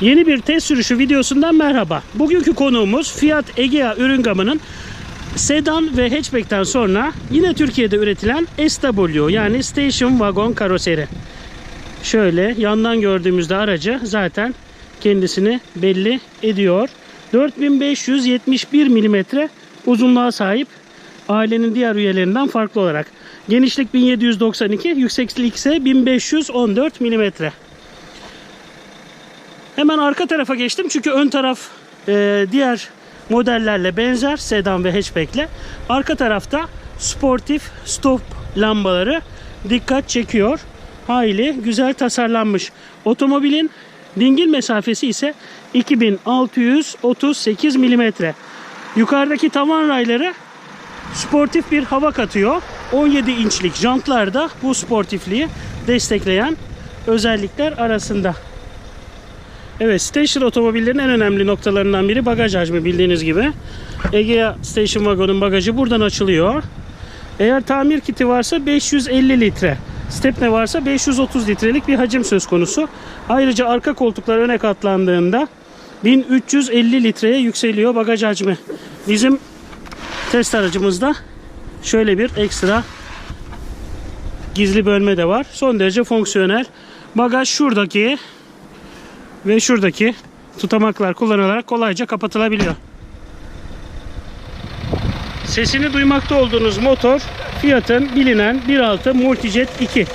Yeni bir test sürüşü videosundan merhaba. Bugünkü konuğumuz Fiat Egea ürün gamının sedan ve hatchback'ten sonra yine Türkiye'de üretilen SW yani Station Wagon karoseri. Şöyle yandan gördüğümüzde aracı zaten kendisini belli ediyor. 4571 mm uzunluğa sahip ailenin diğer üyelerinden farklı olarak. Genişlik 1792, yükseklik ise 1514 mm. Hemen arka tarafa geçtim çünkü ön taraf e, diğer modellerle benzer sedan ve hatchback'le. Arka tarafta sportif stop lambaları dikkat çekiyor. Hayli güzel tasarlanmış. Otomobilin dingil mesafesi ise 2638 mm. Yukarıdaki tavan rayları sportif bir hava katıyor. 17 inçlik jantlar da bu sportifliği destekleyen özellikler arasında. Evet, station otomobillerin en önemli noktalarından biri bagaj hacmi bildiğiniz gibi. Egea Station Wagon'un bagajı buradan açılıyor. Eğer tamir kiti varsa 550 litre. Stepne varsa 530 litrelik bir hacim söz konusu. Ayrıca arka koltuklar öne katlandığında 1350 litreye yükseliyor bagaj hacmi. Bizim test aracımızda şöyle bir ekstra gizli bölme de var. Son derece fonksiyonel. Bagaj şuradaki ve şuradaki tutamaklar kullanılarak kolayca kapatılabiliyor. Sesini duymakta olduğunuz motor Fiat'ın bilinen 1.6 Multijet 2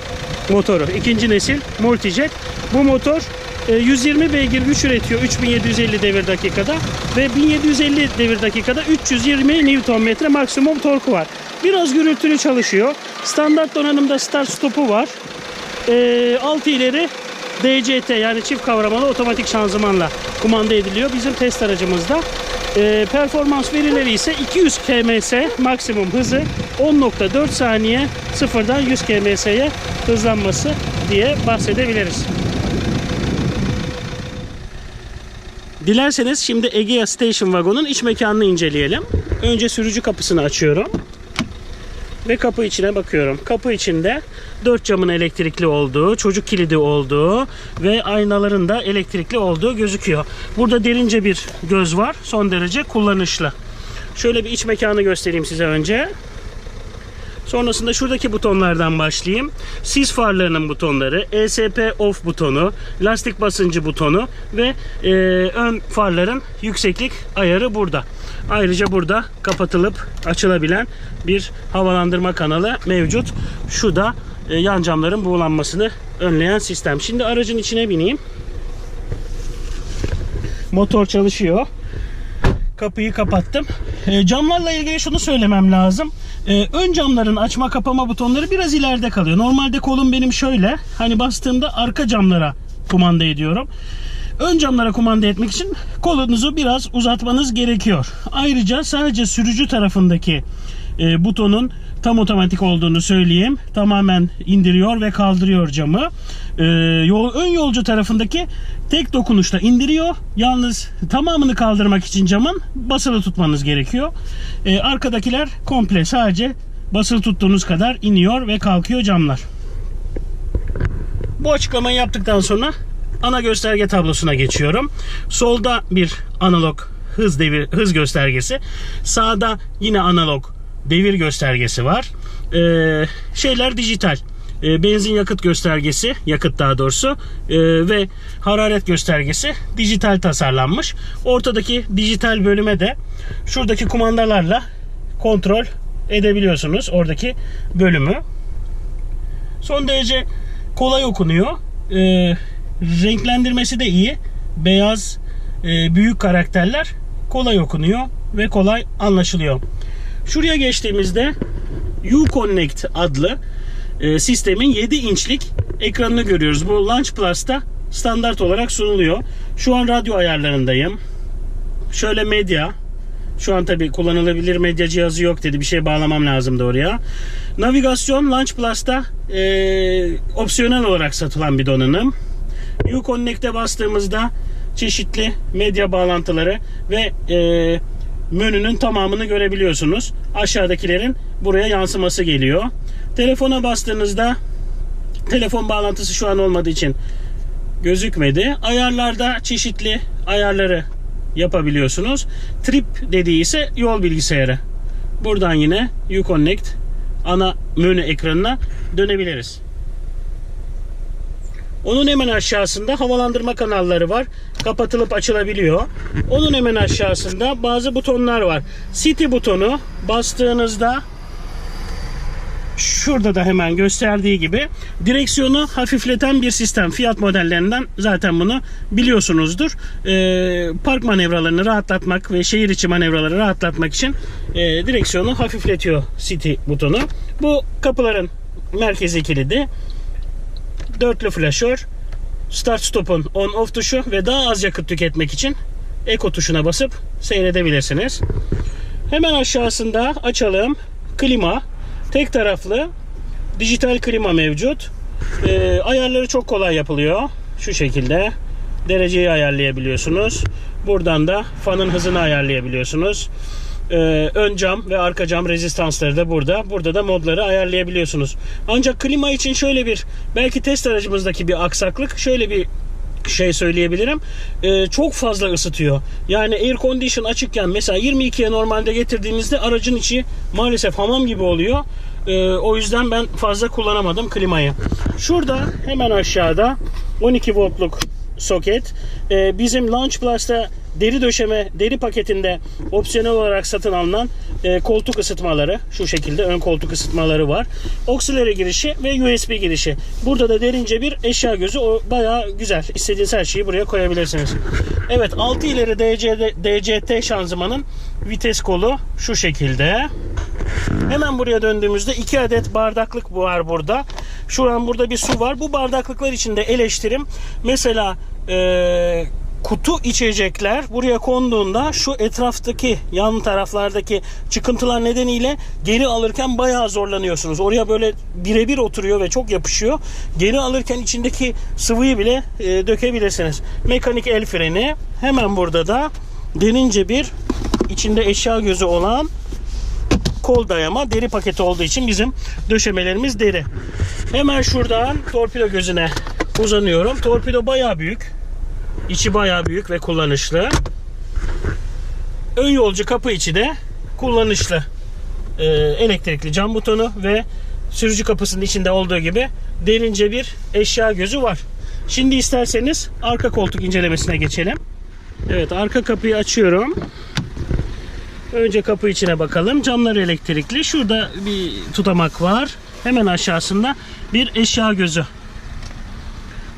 motoru. İkinci nesil Multijet. Bu motor e, 120 beygir güç üretiyor 3750 devir dakikada ve 1750 devir dakikada 320 Nm maksimum torku var. Biraz gürültülü çalışıyor. Standart donanımda start stopu var. E, 6 ileri DCT yani çift kavramalı otomatik şanzımanla kumanda ediliyor. Bizim test aracımızda. E, performans verileri ise 200 kms maksimum hızı 10.4 saniye sıfırdan 100 kms'ye hızlanması diye bahsedebiliriz. Dilerseniz şimdi Egea Station Wagon'un iç mekanını inceleyelim. Önce sürücü kapısını açıyorum. Ve kapı içine bakıyorum. Kapı içinde dört camın elektrikli olduğu, çocuk kilidi olduğu ve aynaların da elektrikli olduğu gözüküyor. Burada derince bir göz var. Son derece kullanışlı. Şöyle bir iç mekanı göstereyim size önce. Sonrasında şuradaki butonlardan başlayayım. Sis farlarının butonları, ESP off butonu, lastik basıncı butonu ve e, ön farların yükseklik ayarı burada. Ayrıca burada kapatılıp açılabilen bir havalandırma kanalı mevcut. Şu da e, yan camların buğulanmasını önleyen sistem. Şimdi aracın içine bineyim. Motor çalışıyor. Kapıyı kapattım. E, camlarla ilgili şunu söylemem lazım. E, ön camların açma kapama butonları biraz ileride kalıyor. Normalde kolum benim şöyle. Hani bastığımda arka camlara kumanda ediyorum. Ön camlara kumanda etmek için kolunuzu biraz uzatmanız gerekiyor. Ayrıca sadece sürücü tarafındaki e, butonun tam otomatik olduğunu söyleyeyim. Tamamen indiriyor ve kaldırıyor camı. E, yol, ön yolcu tarafındaki tek dokunuşla indiriyor. Yalnız tamamını kaldırmak için camın basılı tutmanız gerekiyor. E, arkadakiler komple sadece basılı tuttuğunuz kadar iniyor ve kalkıyor camlar. Bu açıklamayı yaptıktan sonra ana gösterge tablosuna geçiyorum. Solda bir analog hız devir hız göstergesi. Sağda yine analog devir göstergesi var. Ee, şeyler dijital. Ee, benzin yakıt göstergesi, yakıt daha doğrusu ee, ve hararet göstergesi dijital tasarlanmış. Ortadaki dijital bölüme de şuradaki kumandalarla kontrol edebiliyorsunuz oradaki bölümü. Son derece kolay okunuyor. Ee, renklendirmesi de iyi. Beyaz, e, büyük karakterler kolay okunuyor ve kolay anlaşılıyor. Şuraya geçtiğimizde Uconnect adlı e, sistemin 7 inçlik ekranını görüyoruz. Bu Launch Plus'ta standart olarak sunuluyor. Şu an radyo ayarlarındayım. Şöyle medya. Şu an tabi kullanılabilir medya cihazı yok dedi. Bir şey bağlamam lazımdı oraya. Navigasyon Launch Plus'ta e, opsiyonel olarak satılan bir donanım. Uconnect'e bastığımızda çeşitli medya bağlantıları ve e, menünün tamamını görebiliyorsunuz. Aşağıdakilerin buraya yansıması geliyor. Telefona bastığınızda telefon bağlantısı şu an olmadığı için gözükmedi. Ayarlarda çeşitli ayarları yapabiliyorsunuz. Trip dediği ise yol bilgisayarı. Buradan yine Uconnect ana menü ekranına dönebiliriz. Onun hemen aşağısında havalandırma kanalları var. Kapatılıp açılabiliyor. Onun hemen aşağısında bazı butonlar var. City butonu bastığınızda şurada da hemen gösterdiği gibi direksiyonu hafifleten bir sistem. Fiat modellerinden zaten bunu biliyorsunuzdur. Ee, park manevralarını rahatlatmak ve şehir içi manevraları rahatlatmak için e, direksiyonu hafifletiyor City butonu. Bu kapıların merkezi kilidi. Dörtlü flaşör, start stop'un on off tuşu ve daha az yakıt tüketmek için Eco tuşuna basıp seyredebilirsiniz. Hemen aşağısında açalım. Klima. Tek taraflı dijital klima mevcut. Ee, ayarları çok kolay yapılıyor. Şu şekilde dereceyi ayarlayabiliyorsunuz. Buradan da fanın hızını ayarlayabiliyorsunuz. Ee, ön cam ve arka cam rezistansları da burada. Burada da modları ayarlayabiliyorsunuz. Ancak klima için şöyle bir belki test aracımızdaki bir aksaklık şöyle bir şey söyleyebilirim. Ee, çok fazla ısıtıyor. Yani air condition açıkken mesela 22'ye normalde getirdiğinizde aracın içi maalesef hamam gibi oluyor. Ee, o yüzden ben fazla kullanamadım klimayı. Şurada hemen aşağıda 12 voltluk soket. Ee, bizim Launch Plus'ta deri döşeme, deri paketinde opsiyonel olarak satın alınan e, koltuk ısıtmaları. Şu şekilde ön koltuk ısıtmaları var. Auxiliary girişi ve USB girişi. Burada da derince bir eşya gözü. O bayağı güzel. İstediğiniz her şeyi buraya koyabilirsiniz. Evet 6 ileri DC, DCT şanzımanın vites kolu şu şekilde. Hemen buraya döndüğümüzde iki adet bardaklık var burada. Şu an burada bir su var. Bu bardaklıklar içinde eleştirim. Mesela eee kutu içecekler buraya konduğunda şu etraftaki yan taraflardaki çıkıntılar nedeniyle geri alırken bayağı zorlanıyorsunuz. Oraya böyle birebir oturuyor ve çok yapışıyor. Geri alırken içindeki sıvıyı bile e, dökebilirsiniz. Mekanik el freni hemen burada da denince bir içinde eşya gözü olan kol dayama deri paketi olduğu için bizim döşemelerimiz deri. Hemen şuradan torpido gözüne uzanıyorum. Torpido bayağı büyük. İçi bayağı büyük ve kullanışlı. Ön yolcu kapı içi de kullanışlı. Ee, elektrikli cam butonu ve sürücü kapısının içinde olduğu gibi derince bir eşya gözü var. Şimdi isterseniz arka koltuk incelemesine geçelim. Evet arka kapıyı açıyorum. Önce kapı içine bakalım. Camlar elektrikli. Şurada bir tutamak var. Hemen aşağısında bir eşya gözü.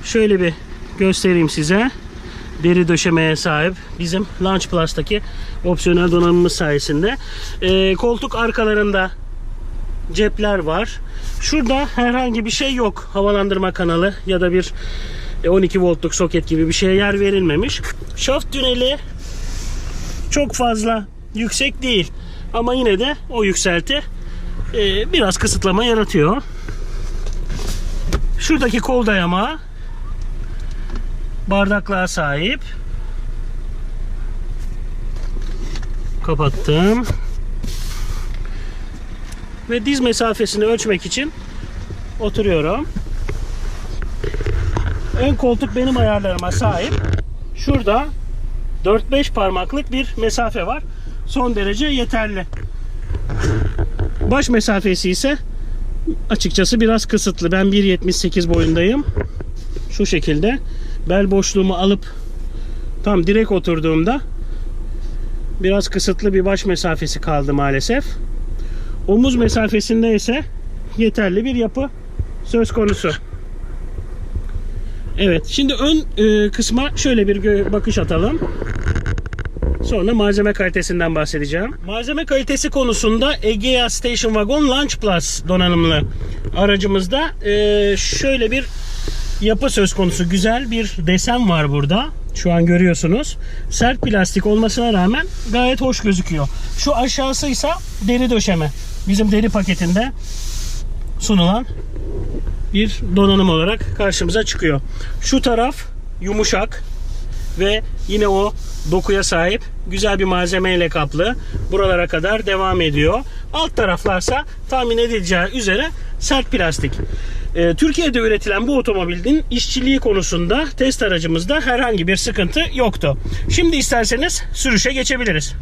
Şöyle bir göstereyim size. Deri döşemeye sahip bizim Launch Plus'taki opsiyonel donanımımız sayesinde. Ee, koltuk arkalarında cepler var. Şurada herhangi bir şey yok. Havalandırma kanalı ya da bir e, 12 voltluk soket gibi bir şeye yer verilmemiş. Şaft tüneli çok fazla yüksek değil. Ama yine de o yükselti e, biraz kısıtlama yaratıyor. Şuradaki kol dayama bardaklığa sahip. Kapattım. Ve diz mesafesini ölçmek için oturuyorum. Ön koltuk benim ayarlarıma sahip. Şurada 4-5 parmaklık bir mesafe var. Son derece yeterli. Baş mesafesi ise açıkçası biraz kısıtlı. Ben 1.78 boyundayım. Şu şekilde bel boşluğumu alıp tam direkt oturduğumda biraz kısıtlı bir baş mesafesi kaldı maalesef. Omuz mesafesinde ise yeterli bir yapı söz konusu. Evet, şimdi ön e, kısma şöyle bir bakış atalım. Sonra malzeme kalitesinden bahsedeceğim. Malzeme kalitesi konusunda Egea Station Wagon Launch Plus donanımlı aracımızda e, şöyle bir yapı söz konusu. Güzel bir desen var burada. Şu an görüyorsunuz. Sert plastik olmasına rağmen gayet hoş gözüküyor. Şu aşağısı ise deri döşeme. Bizim deri paketinde sunulan bir donanım olarak karşımıza çıkıyor. Şu taraf yumuşak ve yine o dokuya sahip güzel bir malzemeyle kaplı. Buralara kadar devam ediyor. Alt taraflarsa tahmin edileceği üzere sert plastik. Ee, Türkiye'de üretilen bu otomobilin işçiliği konusunda test aracımızda herhangi bir sıkıntı yoktu. Şimdi isterseniz sürüşe geçebiliriz.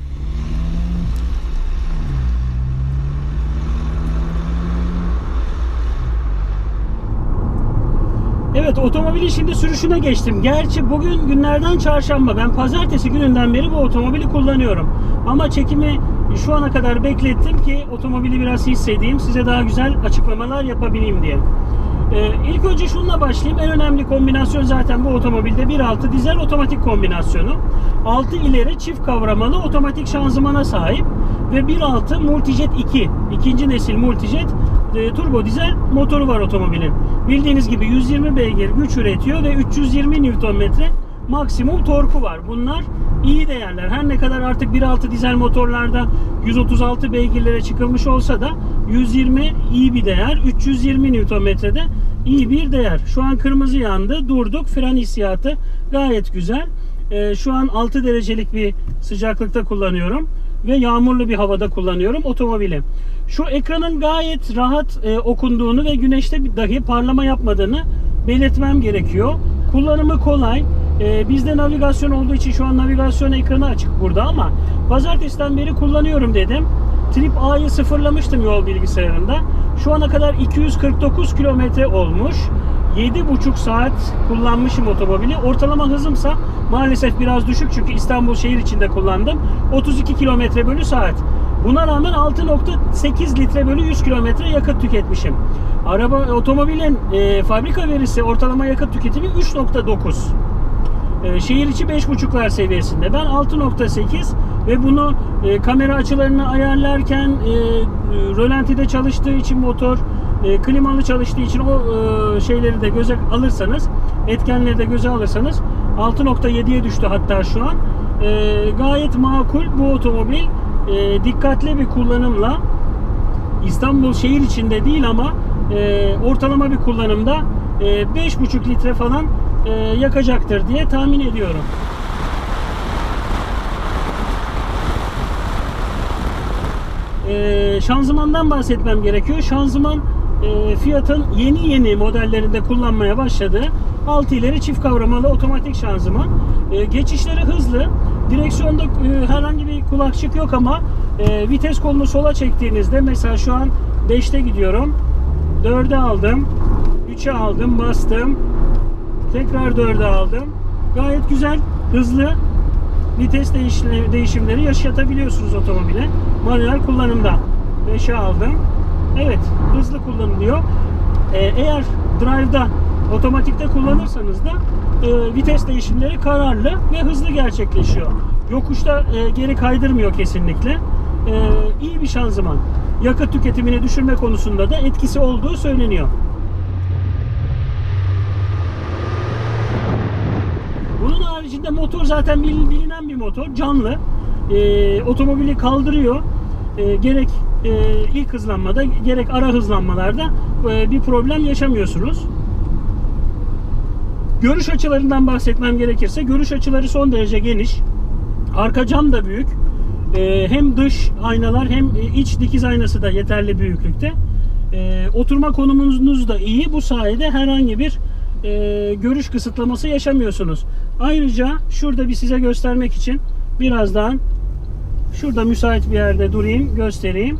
Evet otomobilin şimdi sürüşüne geçtim. Gerçi bugün günlerden çarşamba. Ben pazartesi gününden beri bu otomobili kullanıyorum. Ama çekimi şu ana kadar beklettim ki otomobili biraz hissedeyim. Size daha güzel açıklamalar yapabileyim diye. Ee, ilk önce şununla başlayayım. En önemli kombinasyon zaten bu otomobilde 1.6 dizel otomatik kombinasyonu. 6 ileri çift kavramalı otomatik şanzımana sahip ve 1.6 Multijet 2. ikinci nesil Multijet e, turbo dizel motoru var otomobilin. Bildiğiniz gibi 120 beygir güç üretiyor ve 320 Nm maksimum torku var. Bunlar iyi değerler. Her ne kadar artık 1.6 dizel motorlarda 136 beygirlere çıkılmış olsa da 120 iyi bir değer. 320 Nm'de iyi bir değer. Şu an kırmızı yandı. Durduk. Fren hissiyatı gayet güzel. Ee, şu an 6 derecelik bir sıcaklıkta kullanıyorum ve yağmurlu bir havada kullanıyorum otomobili. Şu ekranın gayet rahat e, okunduğunu ve güneşte dahi parlama yapmadığını belirtmem gerekiyor. Kullanımı kolay. E, bizde navigasyon olduğu için şu an navigasyon ekranı açık burada ama pazartesiden beri kullanıyorum dedim. Trip A'yı sıfırlamıştım yol bilgisayarında. Şu ana kadar 249 kilometre olmuş. 7,5 saat kullanmışım otomobili. Ortalama hızımsa maalesef biraz düşük çünkü İstanbul şehir içinde kullandım. 32 kilometre bölü saat. Buna rağmen 6.8 litre bölü 100 kilometre yakıt tüketmişim. Araba otomobilin e, fabrika verisi ortalama yakıt tüketimi 3.9. E, şehir içi 5.5'lar seviyesinde. Ben 6.8 ve bunu e, kamera açılarını ayarlarken e, e, rölantide çalıştığı için motor e, klimalı çalıştığı için o e, şeyleri de göze alırsanız etkenleri de göze alırsanız 6.7'ye düştü hatta şu an. E, gayet makul bu otomobil e, dikkatli bir kullanımla İstanbul şehir içinde değil ama e, ortalama bir kullanımda e, 5,5 litre falan e, yakacaktır diye tahmin ediyorum. E, şanzımandan bahsetmem gerekiyor. Şanzıman e, Fiat'ın yeni yeni modellerinde kullanmaya başladığı 6 ileri çift kavramalı otomatik şanzıman. E, geçişleri hızlı. Direksiyonda e, herhangi bir kulakçık yok ama e, vites kolunu sola çektiğinizde mesela şu an 5'te gidiyorum. 4'e aldım. 3'e aldım, bastım. Tekrar 4'e aldım. Gayet güzel, hızlı vites değişimleri yaşatabiliyorsunuz otomobile. Manuel kullanımda. 5'e aldım. Evet, hızlı kullanılıyor. Ee, eğer drive'da otomatikte kullanırsanız da e, vites değişimleri kararlı ve hızlı gerçekleşiyor. Yokuşta e, geri kaydırmıyor kesinlikle. E, iyi bir şanzıman. Yakıt tüketimini düşürme konusunda da etkisi olduğu söyleniyor. Bunun haricinde motor zaten bil- bilinen bir motor. Canlı. Ee, otomobili kaldırıyor. Ee, gerek e, ilk hızlanmada gerek ara hızlanmalarda e, bir problem yaşamıyorsunuz. Görüş açılarından bahsetmem gerekirse görüş açıları son derece geniş. Arka cam da büyük. Ee, hem dış aynalar hem e, iç dikiz aynası da yeterli büyüklükte. Ee, oturma konumunuz da iyi. Bu sayede herhangi bir e, görüş kısıtlaması yaşamıyorsunuz. Ayrıca şurada bir size göstermek için birazdan şurada müsait bir yerde durayım, göstereyim.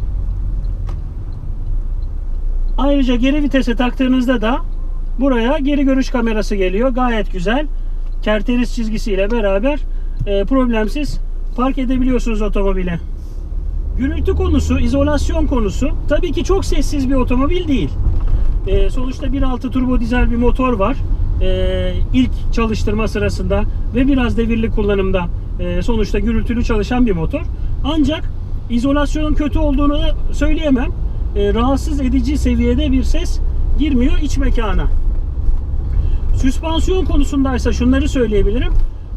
Ayrıca geri vitese taktığınızda da buraya geri görüş kamerası geliyor. Gayet güzel. Kerteriz çizgisiyle beraber e, problemsiz park edebiliyorsunuz otomobile. Gürültü konusu, izolasyon konusu tabii ki çok sessiz bir otomobil değil. E, sonuçta 1.6 turbo dizel bir motor var. E, ilk çalıştırma sırasında ve biraz devirli kullanımda e, sonuçta gürültülü çalışan bir motor. Ancak izolasyonun kötü olduğunu söyleyemem. E, rahatsız edici seviyede bir ses girmiyor iç mekana. Süspansiyon konusundaysa şunları söyleyebilirim.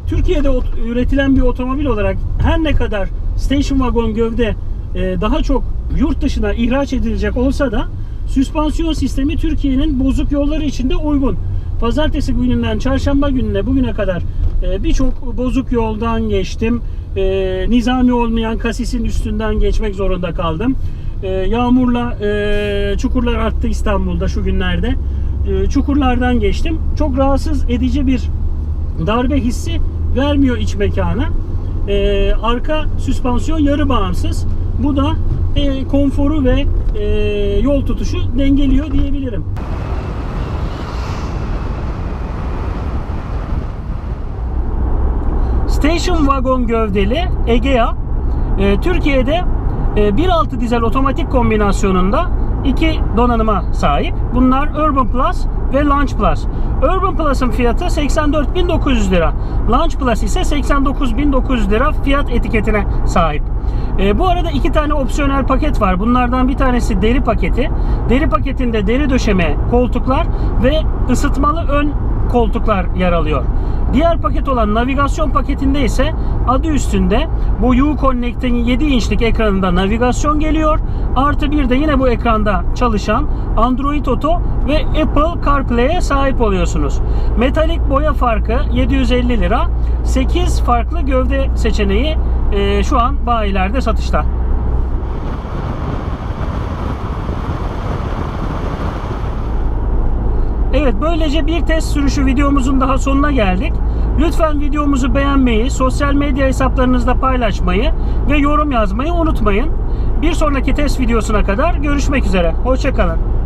Türkiye'de üretilen bir otomobil olarak her ne kadar station wagon gövde e, daha çok yurt dışına ihraç edilecek olsa da süspansiyon sistemi Türkiye'nin bozuk yolları için de uygun. Pazartesi gününden çarşamba gününe bugüne kadar e, birçok bozuk yoldan geçtim. E, nizami olmayan kasisin üstünden geçmek zorunda kaldım. E, yağmurla e, çukurlar arttı İstanbul'da şu günlerde. e, çukurlardan geçtim. Çok rahatsız edici bir darbe hissi vermiyor iç mekana. E, arka süspansiyon yarı bağımsız. Bu da e, konforu ve e, yol tutuşu dengeliyor diyebilirim. Station Wagon gövdeli Egea Türkiye'de 1.6 dizel otomatik kombinasyonunda iki donanıma sahip. Bunlar Urban Plus ve Launch Plus. Urban Plus'ın fiyatı 84.900 lira. Launch Plus ise 89.900 lira fiyat etiketine sahip. E, bu arada iki tane opsiyonel paket var. Bunlardan bir tanesi deri paketi. Deri paketinde deri döşeme koltuklar ve ısıtmalı ön koltuklar yer alıyor. Diğer paket olan navigasyon paketinde ise adı üstünde bu U-Connect'in 7 inçlik ekranında navigasyon geliyor. Artı bir de yine bu ekranda çalışan Android Auto ve Apple CarPlay'e sahip oluyorsunuz. Metalik boya farkı 750 lira. 8 farklı gövde seçeneği e, şu an bayilerde satışta. Evet böylece bir test sürüşü videomuzun daha sonuna geldik. Lütfen videomuzu beğenmeyi, sosyal medya hesaplarınızda paylaşmayı ve yorum yazmayı unutmayın. Bir sonraki test videosuna kadar görüşmek üzere. Hoşçakalın.